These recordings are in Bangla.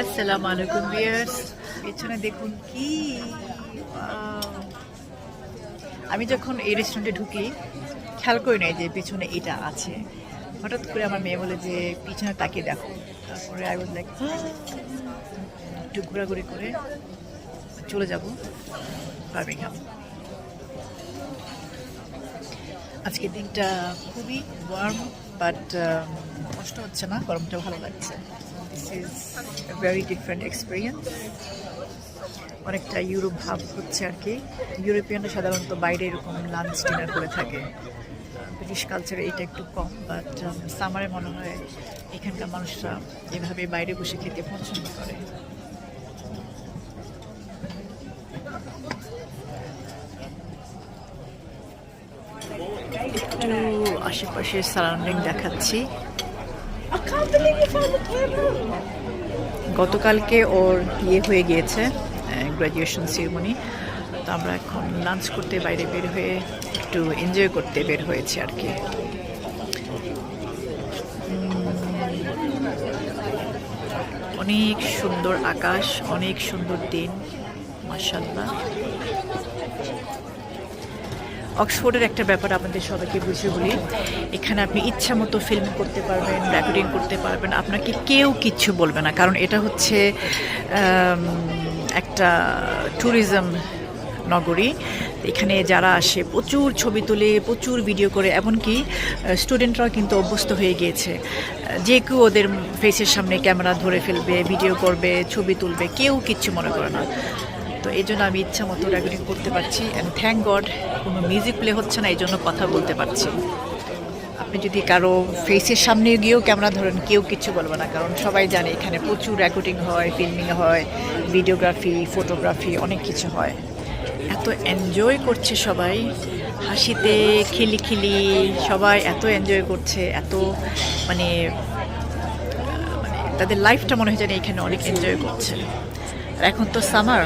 আসসালামু আলাইকুম ভিউয়ার্স। পেছনে দেখুন কি? আমি যখন এই রেস্টুরেন্টে ঢুকি, খেয়াল করি নাই যে পিছনে এটা আছে। হঠাৎ করে আমার মেয়ে বলে যে, পিছনে তাকিয়ে দেখো। তারপরে আই ওয়াজ লাইক একটু করে চলে যাব বার্মিংহাম। আজকের দিনটা খুবই ওয়ার্ম বাট কষ্ট হচ্ছে না, গরমটা ভালো লাগছে। This is very different experience অনেকটা ইউরোপ ভাব হচ্ছে আর কি। ইউরোপিয়ানরা সাধারণত বাইরে এরকম লাঞ্চ ডিনার করে থাকে। ব্রিটিশ কালচারে এটা একটু কম বাট সামারে মনে হয় এখানকার মানুষরা এভাবে বাইরে বসে খেতে পছন্দ করে। একটু আশেপাশের সারাউন্ডিং দেখাচ্ছি। গতকালকে ওর বিয়ে হয়ে গিয়েছে গ্র্যাজুয়েশন সেরিমনি তো আমরা এখন লাঞ্চ করতে বাইরে বের হয়ে একটু এনজয় করতে বের হয়েছে আর কি। অনেক সুন্দর আকাশ, অনেক সুন্দর দিন মাসাল্লাহ অক্সফোর্ডের একটা ব্যাপার আমাদের সবাইকে বুঝে বলি। এখানে আপনি ইচ্ছা মতো ফিল্ম করতে পারবেন রেকর্ডিং করতে পারবেন। আপনাকে কেউ কিচ্ছু বলবে না। কারণ এটা হচ্ছে একটা ট্যুরিজম নগরী। এখানে যারা আসে, প্রচুর ছবি তুলে, প্রচুর ভিডিও করে। এমনকি স্টুডেন্টরাও কিন্তু অভ্যস্ত হয়ে গিয়েছে। যে কেউ ওদের ফেসের সামনে ক্যামেরা ধরে ফেলবে ভিডিও করবে, ছবি তুলবে, কেউ কিচ্ছু মনে করে না। তো এই জন্য আমি ইচ্ছা মতো রেকর্ডিং করতে পারছি অ্যান্ড থ্যাংক গড কোনো মিউজিক প্লে হচ্ছে না, এই জন্য কথা বলতে পারছি। আপনি যদি কারও ফেসের সামনে গিয়েও ক্যামেরা ধরেন, কেউ কিছু বলবে না, কারণ সবাই জানে এখানে প্রচুর রেকর্ডিং হয় ফিল্মিং হয় ভিডিওগ্রাফি ফটোগ্রাফি অনেক কিছু হয়। এত এনজয় করছে সবাই, হাসিতে খিলিখিলি সবাই এত এনজয় করছে, এত মানে মানে তাদের লাইফটা মনে হয় যেন এখানে অনেক এনজয় করছে। আর এখন তো সামার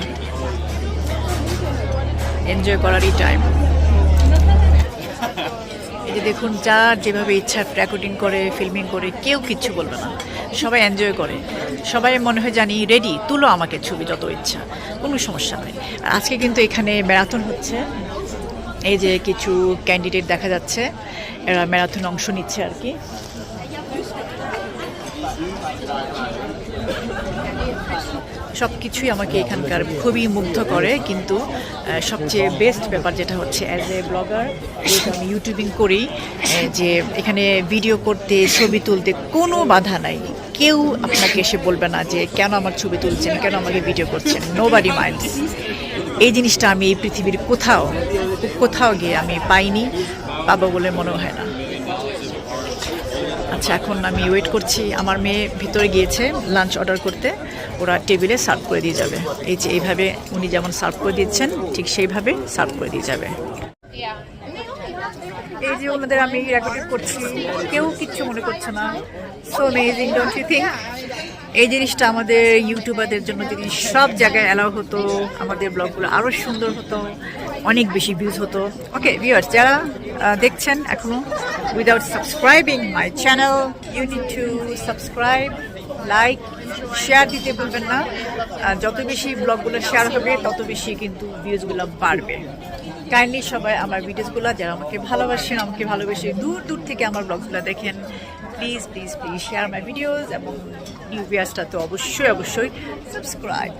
এনজয় করারই টাইম এই যে দেখুন, যার যেভাবে ইচ্ছা রেকর্ডিং করে ফিল্মিং করে, কেউ কিচ্ছু বলবে না। সবাই এনজয় করে। সবাই মনে হয় জানি রেডি তুলো আমাকে ছবি যত ইচ্ছা, কোনো সমস্যা নেই। আজকে কিন্তু এখানে ম্যারাথন হচ্ছে। এই যে কিছু ক্যান্ডিডেট দেখা যাচ্ছে, এরা ম্যারাথন অংশ নিচ্ছে আর কি। সব কিছুই আমাকে এখানকার খুবই মুগ্ধ করে, কিন্তু সবচেয়ে বেস্ট ব্যাপার যেটা হচ্ছে অ্যাজ এ ব্লগার আমি ইউটিউবিং করি যে এখানে ভিডিও করতে, ছবি তুলতে কোনো বাধা নাই। কেউ আপনাকে এসে বলবে না যে, কেন আমার ছবি তুলছেন? কেন আমাকে ভিডিও করছেন? নো বাডি মাইন্ডস এই জিনিসটা আমি এই পৃথিবীর কোথাও কোথাও গিয়ে আমি পাইনি, পাবো বলে মনে হয় না। আচ্ছা এখন আমি ওয়েট করছি। আমার মেয়ে ভিতরে গিয়েছে লাঞ্চ অর্ডার করতে। ওরা টেবিলে সার্ভ করে দিয়ে যাবে। এই যে এইভাবে উনি যেমন সার্ভ করে দিচ্ছেন, ঠিক সেইভাবে সার্ভ করে দিয়ে যাবে। এই যে ওনাদের আমি রেকর্ডিং করছি। কেউ কিচ্ছু মনে করছে না। So amazing don't you think এই জিনিসটা আমাদের ইউটিউবারদের জন্য যদি সব জায়গায় অ্যালাউ হতো, আমাদের ব্লগগুলো আরও সুন্দর হতো, অনেক বেশি ভিউজ হতো। ওকে ভিউয়ার্স যারা দেখছেন এখনও without subscribing my channel you need to subscribe like share দিতে বলবেন না। যত বেশি ব্লগগুলো শেয়ার হবে, তত বেশি কিন্তু ভিউজগুলো বাড়বে। কাইন্ডলি সবাই আমার ভিডিওসগুলো যারা আমাকে ভালোবাসেন আমাকে ভালোবেসে দূর দূর থেকে আমার ব্লগগুলো দেখেন। Please please please share my videos এবং নিউ তো অবশ্যই অবশ্যই subscribe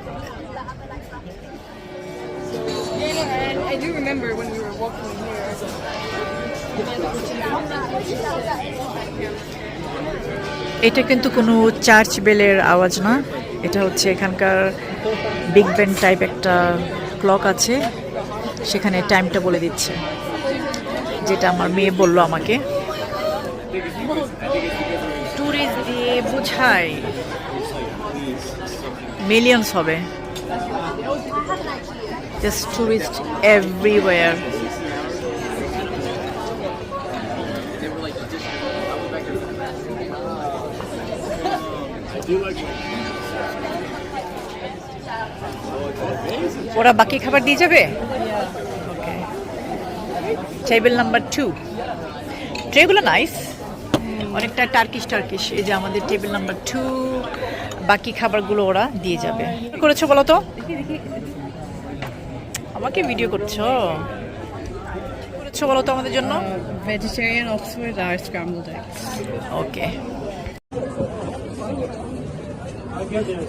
I do remember when we were walking here. এটা কিন্তু কোনো চার্চ বেলের আওয়াজ না। এটা হচ্ছে এখানকার বিগ ব্যান্ড টাইপ একটা ক্লক আছে। সেখানে টাইমটা বলে দিচ্ছে। যেটা আমার মেয়ে বলল আমাকে। ট্যুরিস্ট দিয়ে বোঝায়। মিলিয়ন্স হবে। জাস্ট ট্যুরিস্ট এভরিওয়ার ওরা বাকি খাবার দিয়ে যাবে? টেবিল নাম্বার টু ট্রেগুলো নাইস অনেকটা টার্কিশ টার্কিশ এই যে আমাদের টেবিল নাম্বার টু বাকি খাবারগুলো ওরা দিয়ে যাবে। করেছ বলো তো? আমাকে ভিডিও করছ? করেছ বলো তো আমাদের জন্য? Oxford are scrambled eggs. Okay water.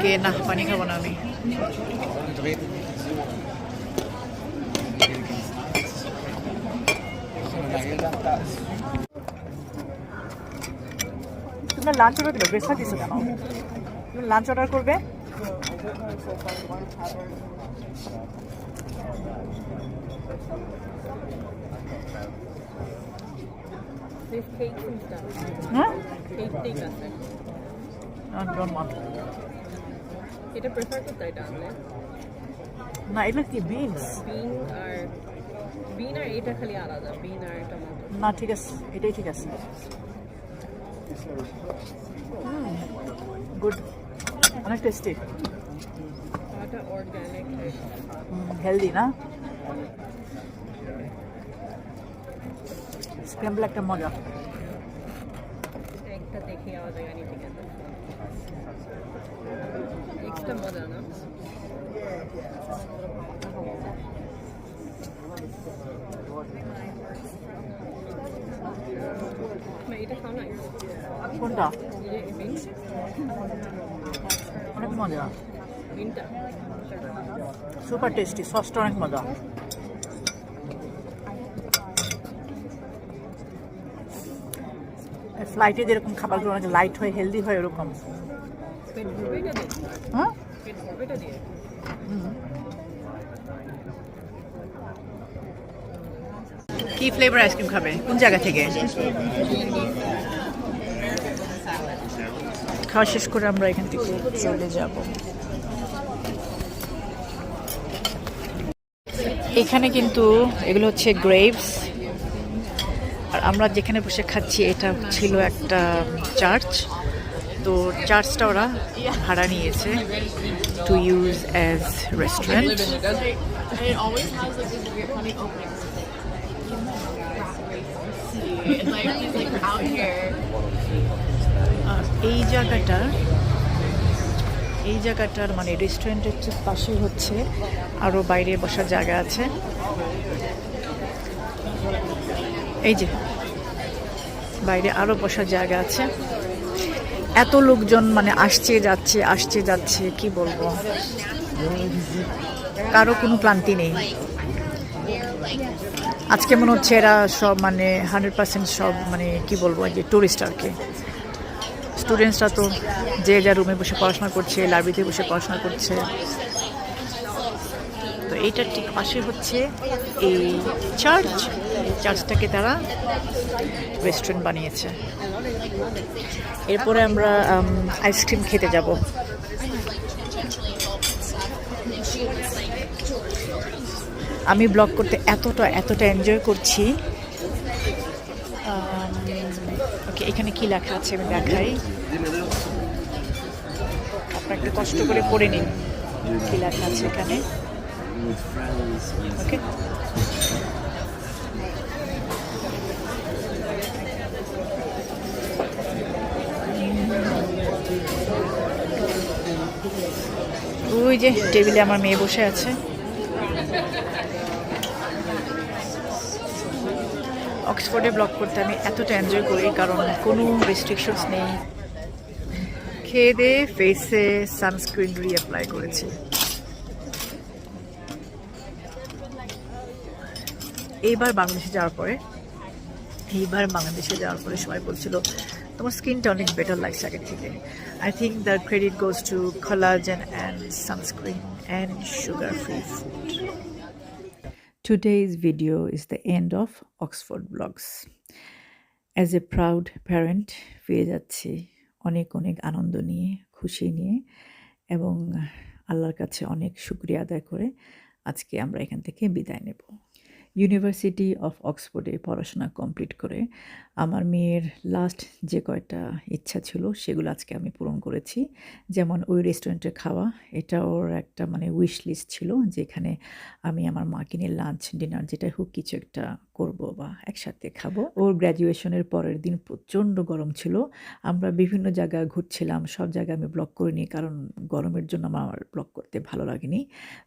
কে না পানি খাব না আমি তোমরা লাঞ্চ অর্ডার দিলো ব্রেকফাস্ট দিছো কেন তুমি লাঞ্চ অর্ডার করবে There's cakes and stuff. হ্যাঁ Cake take আছে ডোন্ট ওয়ান্ট এটা প্রেফার করতে এটা আনলে না এটা কি বিনস বিন আর বিন আর এটা খালি আলাদা বিন আর টমেটো না ঠিক আছে এটাই ঠিক আছে গুড অনেক টেস্টি এটা অর্গানিক হেলদি না স্ক্র্যাম্বল একটা মজা একটা দেখে আওয়া যায় আনি ঠিক আছে এক্সট্রা মজা না না, এটা খাও না কোনটা এই যে বিন অনেক মজা বিনটা সুপার টেস্টি সসটা অনেক মজা। ফ্লাইটে যেরকম খাবারগুলো অনেক লাইট হয় হেলদি হয় ওরকম। হ্যাঁ কি ফ্লেভার আইসক্রিম খাবে? কোন জায়গা থেকে? খাওয়া শেষ করে আমরা এখান থেকে চলে যাব। এখানে কিন্তু এগুলো হচ্ছে গ্রেভস। আর আমরা যেখানে বসে খাচ্ছি এটা ছিল একটা চার্চ। তো চার্চটা ওরা ভাড়া নিয়েছে টু ইউজ অ্যাজ রেস্টুরেন্ট এই জায়গাটা এই জায়গাটার মানে রেস্টুরেন্টের পাশেই হচ্ছে। আরও বাইরে বসার জায়গা আছে। এই যে, বাইরে আরও বসার জায়গা আছে। এত লোকজন মানে আসছে, যাচ্ছে আসছে, যাচ্ছে, কি বলব? কারও কোনো ক্লান্তি নেই। আজকে মনে হচ্ছে এরা সব মানে হান্ড্রেড পার্সেন্ট সব মানে কি বলব যে টুরিস্ট আর কি। স্টুডেন্টসরা তো যে যা রুমে বসে পড়াশোনা করছে লাইব্রেরিতে বসে পড়াশোনা করছে। তো এইটার ঠিক পাশে হচ্ছে এই চার্চ চার্চটাকে তারা রেস্টুরেন্ট বানিয়েছে। এরপরে আমরা আইসক্রিম খেতে যাব। আমি ব্লগ করতে এতটা এতটা এনজয় করছি। ওকে এখানে কি লেখা আছে আমি দেখাই। আপনার একটু কষ্ট করে পড়ে নিন। কি লেখা আছে এখানে? ওকে। ওই যে টেবিলে আমার মেয়ে বসে আছে। অক্সফোর্ডে ব্লগ করতে আমি এতটা এনজয় করি, কারণ কোনো রেস্ট্রিকশনস নেই। খেয়ে দিয়ে ফেসে সানস্ক্রিন রিঅ্যাপ্লাই করেছি। এইবার বাংলাদেশে যাওয়ার পরে, এইবার বাংলাদেশে যাওয়ার পরে সবাই বলছিল, তোমার স্কিনটা অনেক বেটার লাগছে আগের থেকে। I think the credit goes to collagen and sunscreen and sugar free food Today's video is the end of Oxford Vlogs. As a proud parent, ফিরে যাচ্ছি। অনেক অনেক আনন্দ নিয়ে, খুশি নিয়ে এবং আল্লাহর কাছে অনেক শুক্রিয়া আদায় করে আজকে আমরা এখান থেকে বিদায় নেব। ইউনিভার্সিটি অফ অক্সফোর্ডে পড়াশোনা কমপ্লিট করে আমার মেয়ের লাস্ট যে কয়টা ইচ্ছা ছিল সেগুলো আজকে আমি পূরণ করেছি। যেমন ওই রেস্টুরেন্টে খাওয়া, এটা ওর একটা মানে উইশ লিস্ট ছিল যেখানে আমি আমার মাকে নিয়ে লাঞ্চ ডিনার যেটা হোক কিছু একটা করব বা একসাথে খাব। ওর গ্র্যাজুয়েশনের পরের দিন প্রচণ্ড গরম ছিল। আমরা বিভিন্ন জায়গায় ঘুরছিলাম, সব জায়গায় আমি ব্লগ করিনি কারণ গরমের জন্য আমার ব্লক করতে ভালো লাগেনি।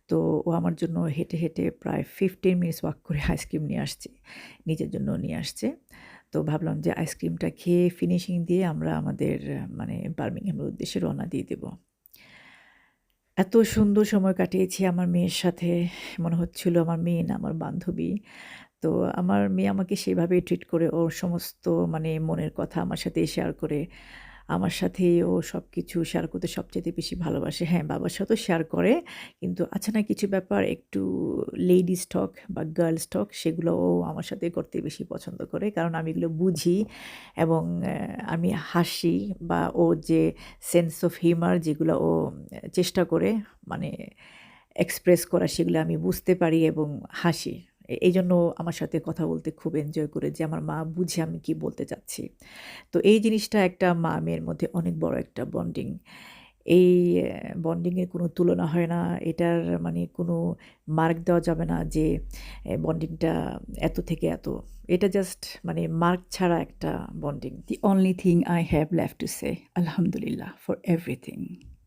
তো ও আমার জন্য হেঁটে হেঁটে প্রায় ফিফটিন মিনিটস ওয়াক করে আইসক্রিম নিয়ে আসছে, নিজের জন্য নিয়ে আসছে। তো ভাবলাম যে আইসক্রিমটা খেয়ে ফিনিশিং দিয়ে আমরা আমাদের মানে বার্মিংহামের উদ্দেশ্যে রওনা দিয়ে দেবো। এত সুন্দর সময় কাটিয়েছি আমার মেয়ের সাথে। মনে হচ্ছিল আমার মেয়ে না, আমার বান্ধবী। তো আমার মেয়ে আমাকে সেভাবেই ট্রিট করে। ওর সমস্ত মানে মনের কথা আমার সাথে শেয়ার করে। আমার সাথে ও সব কিছু শেয়ার করতে সবচেয়ে বেশি ভালোবাসে। হ্যাঁ বাবার সাথেও শেয়ার করে। কিন্তু আছে না, কিছু ব্যাপার, একটু লেডিস স্টক বা গার্লস টক সেগুলো ও আমার সাথে করতে বেশি পছন্দ করে। কারণ আমি এগুলো বুঝি এবং আমি হাসি বা ও যে সেন্স অফ হিউমার যেগুলো ও চেষ্টা করে মানে এক্সপ্রেস করা, সেগুলো আমি বুঝতে পারি এবং হাসি। এই জন্য আমার সাথে কথা বলতে খুব এনজয় করে যে আমার মা বুঝে আমি কি বলতে চাচ্ছি। তো এই জিনিসটা একটা মা মেয়ের মধ্যে অনেক বড় একটা বন্ডিং এই বন্ডিংয়ের কোনো তুলনা হয় না। এটার মানে কোনো মার্ক দেওয়া যাবে না যে বন্ডিংটা এত থেকে এত। এটা জাস্ট মানে মার্ক ছাড়া একটা bonding the only thing I have left to say আলহামদুলিল্লাহ ফর এভরিথিং